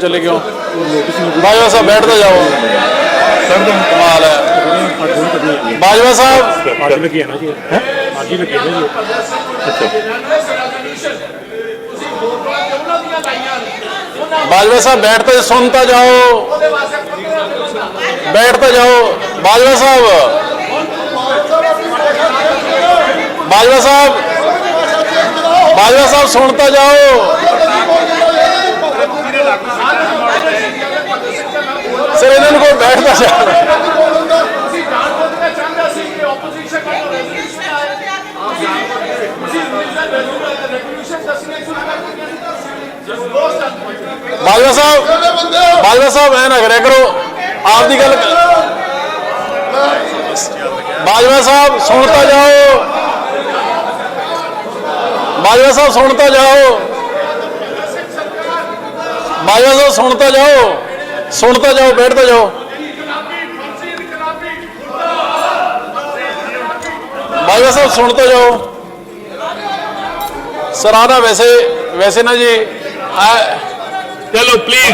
ਚਲੇ ਕਿਉਂ ਬਾਜਵਾ ਸਾਹਿਬ ਬੈਠ ਤਾਂ ਜਾਓ ਕਮਾਲ ਹੈ ਬਾਜਵਾ ਸਾਹਿਬ ਅੱਜ ਲੱਗੀ ਹੈ ਨਾ ਜੀ ਅੱਜ ਹੀ ਲੱਗੀ ਹੈ ਨਾ ਜੀ ਬਾਜਵਾ ਸਾਹਿਬ ਬੈਠ ਤਾਂ ਸੁਣ ਤਾਂ ਜਾਓ ਬੈਠ ਤਾਂ ਜਾਓ ਬਾਜਵਾ ਸਾਹਿਬ ਬਾਜਵਾ ਸਾਹਿਬ ਬਾਜਵਾ ਸਾਹਿਬ ਸੁਣ ਤਾਂ ਜਾਓ ਸਰ, ਇਹਨਾਂ ਨੂੰ ਕੋਈ ਬੈਠਦਾ ਤਾਂ ਬਾਜਵਾ ਸਾਹਿਬ ਬਾਜਵਾ ਸਾਹਿਬ, ਐ ਨਾ ਕਰਿਆ ਕਰੋ। ਆਪ ਦੀ ਗੱਲ ਬਾਜਵਾ ਸਾਹਿਬ ਸੁਣਤਾ ਜਾਓ। ਬਾਜਵਾ ਸਾਹਿਬ ਸੁਣਤਾ ਜਾਓ। ਬਾਜਵਾ ਸਾਹਿਬ ਸੁਣਤਾ ਜਾਓ। ਸੁਣ ਤਾਂ ਜਾਓ ਬੈਠ ਤਾਂ ਜਾਓ। ਬਾਜਵਾ ਸਾਹਿਬ ਸੁਣ ਤਾਂ ਜਾਓ। ਸਰਾਣਾ ਵੈਸੇ ਵੈਸੇ ਨਾ ਜੀ ਆ ਚਲੋ ਪਲੀਜ਼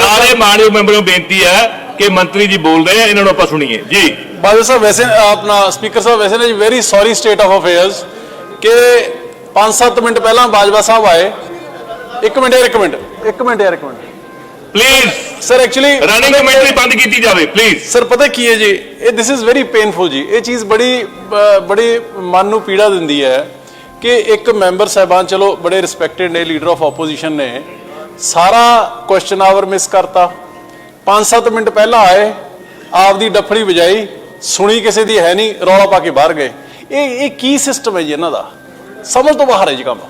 ਸਾਰੇ ਮਾਨਯੋਗ ਮੈਂਬਰਾਂ ਨੂੰ ਬੇਨਤੀ ਹੈ ਕਿ ਮੰਤਰੀ ਜੀ ਬੋਲ ਰਹੇ ਆ ਇਹਨਾਂ ਨੂੰ ਆਪਾਂ ਸੁਣੀਏ। ਜੀ। ਬਾਜਵਾ ਸਾਹਿਬ ਵੈਸੇ ਆਪਣਾ ਸਪੀਕਰ ਸਾਹਿਬ ਵੈਸੇ ਨਾ ਜੀ very sorry state of affairs ਕਿ 5-7 ਮਿੰਟ ਪਹਿਲਾਂ ਬਾਜਵਾ ਸਾਹਿਬ ਆਏ। ਇੱਕ ਮਿੰਟ ਯਾਰ ਇੱਕ ਮਿੰਟ। ਇੱਕ ਮਿੰਟ ਯਾਰ ਇੱਕ minute. Please sir actually running commentary ਬੰਦ ਕੀਤੀ ਜਾਵੇ ਪਲੀਜ਼ ਸਰ ਪਤਾ ਕੀ ਹੈ ਜੀ ਇਹ ਦਿਸ ਇਜ਼ ਵੈਰੀ ਪੇਨਫੁਲ ਜੀ ਇਹ ਚੀਜ਼ ਬੜੀ ਬੜੀ ਮਨ ਨੂੰ ਪੀੜਾ ਦਿੰਦੀ ਹੈ ਕਿ ਇੱਕ ਮੈਂਬਰ ਸਾਹਿਬਾਨ ਚਲੋ ਬੜੇ ਰਿਸਪੈਕਟਡ ਨੇ ਲੀਡਰ ਆਫ ਆਪੋਜੀਸ਼ਨ ਨੇ ਸਾਰਾ ਕੁਐਸਚਨ ਆਵਰ ਮਿਸ ਕਰਤਾ 5-7 ਮਿੰਟ ਪਹਿਲਾਂ ਆਏ ਆਪਦੀ ਡੱਫੜੀ ਵਜਾਈ ਸੁਣੀ ਕਿਸੇ ਦੀ ਹੈ ਨਹੀਂ ਰੌਲਾ ਪਾ ਕੇ ਬਾਹਰ ਗਏ ਇਹ ਇਹ ਕੀ ਸਿਸਟਮ ਹੈ ਜੀ ਇਹਨਾਂ ਦਾ ਸਮਝ ਤੋਂ ਬਾਹਰ ਹੈ ਜੀ ਕੰਮ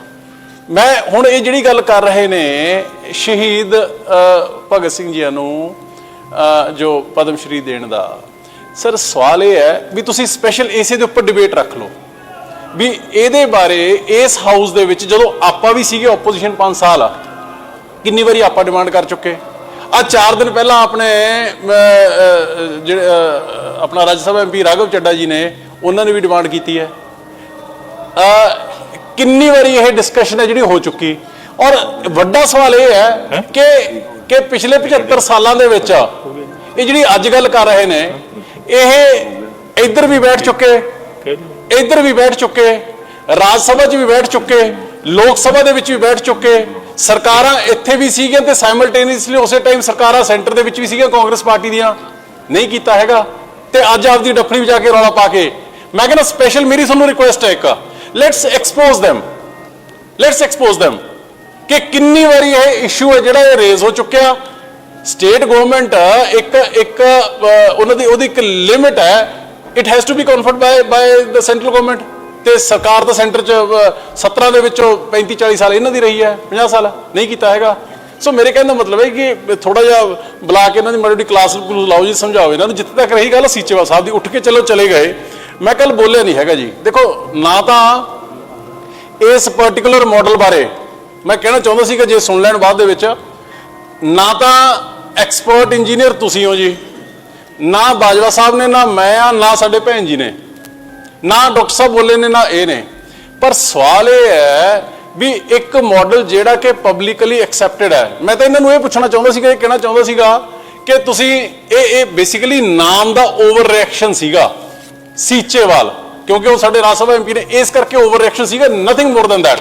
ਮੈਂ ਹੁਣ ਇਹ ਜਿਹੜੀ ਗੱਲ ਕਰ ਰਹੇ ਨੇ, ਸ਼ਹੀਦ ਭਗਤ ਸਿੰਘ ਜੀ ਨੂੰ ਜੋ ਪਦਮ ਸ਼੍ਰੀ ਦੇਣ ਦਾ। ਸਰ, ਸਵਾਲ ਇਹ ਹੈ ਵੀ ਤੁਸੀਂ ਸਪੈਸ਼ਲ ਇਸੇ ਦੇ ਉੱਪਰ ਡਿਬੇਟ ਰੱਖ ਲਓ। ਵੀ ਇਹਦੇ ਬਾਰੇ, ਇਸ ਹਾਊਸ ਦੇ ਵਿੱਚ ਜਦੋਂ ਆਪਾਂ ਵੀ ਸੀਗੇ ਆਪੋਜੀਸ਼ਨ 5 ਸਾਲ ਆ ਕਿੰਨੀ ਵਾਰੀ ਆਪਾਂ ਡਿਮਾਂਡ ਕਰ ਚੁੱਕੇ? ਆ 4 ਦਿਨ ਪਹਿਲਾਂ ਆਪਣੇ ਜਿਹੜੇ ਆਪਣਾ ਰਾਜ ਸਭਾ ਐਮਪੀ ਰਾਘਵ ਚੱਡਾ ਜੀ ਨੇ, ਉਹਨਾਂ ਨੇ ਵੀ ਡਿਮਾਂਡ ਕੀਤੀ ਹੈ। ਕਿੰਨੀ ਵਾਰੀ ਇਹ ਡਿਸਕਸ਼ਨ ਹੈ ਜਿਹੜੀ ਹੋ ਚੁੱਕੀ? ਔਰ ਵੱਡਾ ਸਵਾਲ ਇਹ ਹੈ ਕਿ ਕਿ ਪਿਛਲੇ 75 ਸਾਲਾਂ ਦੇ ਵਿੱਚ ਇਹ ਜਿਹੜੀ ਅੱਜ ਗੱਲ ਕਰ ਰਹੇ ਨੇ ਇਹ ਇੱਧਰ ਵੀ ਬੈਠ ਚੁੱਕੇ ਇੱਧਰ ਵੀ ਬੈਠ ਚੁੱਕੇ ਰਾਜ ਸਭਾ 'ਚ ਵੀ ਬੈਠ ਚੁੱਕੇ ਲੋਕ ਸਭਾ ਦੇ ਵਿੱਚ ਵੀ ਬੈਠ ਚੁੱਕੇ ਸਰਕਾਰਾਂ ਇੱਥੇ ਵੀ ਸੀਗੀਆਂ ਤੇ ਸਾਈਮਲਟੇਨੀਅਸਲੀ ਉਸੇ ਟਾਈਮ ਸਰਕਾਰਾਂ ਸੈਂਟਰ ਦੇ ਵਿੱਚ ਵੀ ਸੀਗੀਆਂ ਕਾਂਗਰਸ ਪਾਰਟੀ ਦੀਆਂ। ਨਹੀਂ ਕੀਤਾ ਹੈਗਾ। ਤੇ ਅੱਜ ਆਪਦੀ ਡੱਫੜੀ ਵਜਾ ਕੇ ਰੌਲਾ ਪਾ ਕੇ। ਮੈਂ ਕਹਿੰਦਾ ਸਪੈਸ਼ਲ ਮੇਰੀ ਤੁਹਾਨੂੰ ਰਿਕੁਐਸਟ ਹੈ ਇੱਕ। Let's expose them. Let's expose them. ਕਿ ਕਿੰਨੀ ਵਾਰੀ ਇਹ ਇਸ਼ੂ ਹੈ ਜਿਹੜਾ ਇਹ ਰੇਜ਼ ਹੋ ਚੁੱਕਿਆ? ਸਟੇਟ ਗਵਰਨਮੈਂਟ ਇੱਕ ਇੱਕ ਉਹਨਾਂ ਦੀ ਉਹਦੀ ਇੱਕ ਲਿਮਿਟ ਹੈ। It has to be conferred by by the central government ਤੇ ਸਰਕਾਰ ਤਾਂ ਸੈਂਟਰ ਚ ਅਹ, 17 ਦੇ ਵਿੱਚੋਂ 35 40 ਸਾਲ ਇਹਨਾਂ ਦੀ ਰਹੀ ਹੈ। 50 ਸਾਲ ਨਹੀਂ ਕੀਤਾ ਹੈਗਾ। ਸੋ ਮੇਰੇ ਕਹਿਣ ਦਾ ਮਤਲਬ ਹੈ ਕਿ ਥੋੜਾ ਜਿਹਾ ਬੁਲਾ ਕੇ ਇਹਨਾਂ ਦੀ ਮਾੜੀ ਕਲਾਸ ਲਾਓ ਜੀ ਸਮਝਾਓ ਇਹਨਾਂ ਨੂੰ। ਜਿੱਥੇ ਤੱਕ ਰਹੀ ਗੱਲ ਸੀਚੇਵਾਲ ਸਾਹਿਬ ਦੀ ਉੱਠ ਕੇ ਚਲੋ ਚਲੇ ਗਏ। ਮੈਂ ਕੱਲ ਬੋਲਿਆ ਨਹੀਂ ਹੈਗਾ ਜੀ। ਦੇਖੋ, ਨਾ ਤਾਂ ਇਸ ਪਾਰਟਿਕੂਲਰ ਮਾਡਲ ਬਾਰੇ ਮੈਂ ਕਹਿਣਾ ਚਾਹੁੰਦਾ ਸੀ ਕਿ ਜੇ ਸੁਣ ਲੈਣ ਬਾਅਦ ਦੇ ਵਿੱਚ, ਨਾ ਤਾਂ ਐਕਸਪਰਟ ਇੰਜੀਨੀਅਰ ਤੁਸੀਂ ਹੋ ਜੀ। ਨਾ ਬਾਜਵਾ ਸਾਹਿਬ ਨੇ, ਨਾ ਮੈਂ ਆ, ਨਾ ਸਾਡੇ ਭੈਣ ਜੀ ਨੇ। ਨਾ ਡਾਕਟਰ ਸਾਹਿਬ ਬੋਲੇ ਨੇ, ਨਾ ਇਹ ਨੇ। ਪਰ ਸਵਾਲ ਇਹ ਹੈ ਵੀ ਇੱਕ ਮਾਡਲ ਜਿਹੜਾ ਕਿ ਪਬਲਿਕਲੀ ਐਕਸੈਪਟਡ ਹੈ, ਮੈਂ ਤਾਂ ਇਹਨਾਂ ਨੂੰ ਇਹ ਪੁੱਛਣਾ ਚਾਹੁੰਦਾ ਸੀਗਾ, ਇਹ ਕਹਿਣਾ ਚਾਹੁੰਦਾ ਸੀਗਾ ਕਿ ਤੁਸੀਂ, ਇਹ ਇਹ ਬੇਸਿਕਲੀ ਨਾਮ ਦਾ ਓਵਰ ਰਿਐਕਸ਼ਨ ਸੀਗਾ। ਸੀਚੇਵਾਲ, ਕਿਉਂਕਿ ਉਹ ਸਾਡੇ ਰਾਜ ਸਭਾ ਐਮਪੀ ਨੇ, ਇਸ ਕਰਕੇ ਓਵਰ ਰਿਐਕਸ਼ਨ ਸੀਗਾ ਨਥਿੰਗ ਮੋਰ ਦੈਨ ਦੈਟ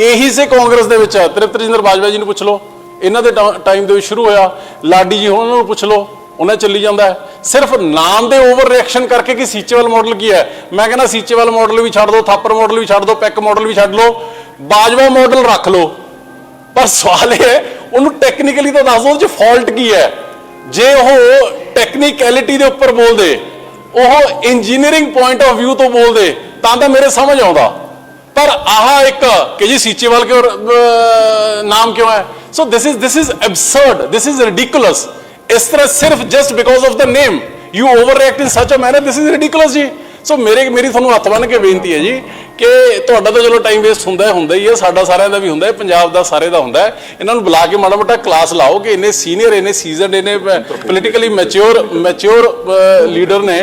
ਇਹੀ ਸੇ ਕਾਂਗਰਸ ਦੇ ਵਿੱਚ। ਹੈ ਤ੍ਰਿਪਤ ਰਜਿੰਦਰ ਬਾਜਵਾ ਜੀ ਨੂੰ ਪੁੱਛ ਲਓ। ਇਹਨਾਂ ਦੇ ਟਾਈਮ ਦੇ ਵਿੱਚ ਸ਼ੁਰੂ ਹੋਇਆ। ਲਾਡੀ ਜੀ, ਉਹਨਾਂ ਨੂੰ ਪੁੱਛ ਲਓ। ਉਹਨਾਂ ਚੱਲੀ ਜਾਂਦਾ ਹੈ। ਸਿਰਫ ਨਾਮ ਦੇ ਓਵਰ ਰਿਐਕਸ਼ਨ ਕਰਕੇ ਕਿ ਸੀਚੇਵਾਲ ਮਾਡਲ ਕੀ ਹੈ? ਮੈਂ ਕਹਿੰਦਾ ਸੀਚੇਵਾਲ ਮਾਡਲ ਵੀ ਛੱਡ ਦਿਓ ਥਾਪਰ ਮਾਡਲ ਵੀ ਛੱਡ ਦਿਓ ਪੈਕ ਮਾਡਲ ਵੀ ਛੱਡ ਲਓ। ਬਾਜਵਾ ਮਾਡਲ ਰੱਖ ਲਓ। ਪਰ ਸਵਾਲ ਇਹ ਹੈ, ਉਹਨੂੰ ਟੈਕਨੀਕਲੀ ਤਾਂ ਦੱਸ ਦਿਓ ਉਹ ਚ ਫਾਲਟ ਕੀ ਹੈ? ਜੇ ਉਹ ਟੈਕਨੀਕੈਲਿਟੀ ਦੇ ਉੱਪਰ ਬੋਲਦੇ ਉਹ ਇੰਜੀਨੀਅਰਿੰਗ ਪੁਆਇੰਟ ਆਫ View ਤੋਂ ਬੋਲਦੇ, ਤਾਂ ਤਾਂ ਮੇਰੇ ਸਮਝ ਆਉਂਦਾ। ਪਰ ਆਹ ਇੱਕ ਕਿ ਜੀ ਸੀਚੇਵਾਲ ਕਿਉਂ ਨਾਮ ਕਿਉਂ ਹੈ? So this is this is absurd this is ridiculous ਇਸ ਤਰ੍ਹਾਂ ਸਿਰਫ just because of the name you over react in such a manner this is ridiculous ਜੀ। ਸੋ ਮੇਰੇ, ਮੇਰੀ ਤੁਹਾਨੂੰ ਹੱਥ ਬੰਨ ਕੇ ਬੇਨਤੀ ਹੈ ਜੀ ਕਿ ਤੁਹਾਡਾ ਤਾਂ ਚਲੋ ਟਾਈਮ ਵੇਸਟ ਹੁੰਦਾ ਹੁੰਦਾ ਹੀ ਹੈ, ਸਾਡਾ ਸਾਰਿਆਂ ਦਾ ਵੀ ਹੁੰਦਾ ਹੈ, ਪੰਜਾਬ ਦਾ ਸਾਰੇ ਦਾ ਹੁੰਦਾ ਹੈ। ਇਹਨਾਂ ਨੂੰ ਬੁਲਾ ਕੇ ਮਾੜਾ ਮੋਟਾ ਕਲਾਸ ਲਾਓ ਕਿ ਇੰਨੇ ਸੀਨੀਅਰ ਇੰਨੇ ਸੀਜ਼ਨਡ ਇੰਨੇ ਪੋਲੀਟੀਕਲੀ ਮੈਚੁਰ ਮੈਚੁਰ ਲੀਡਰ ਨੇ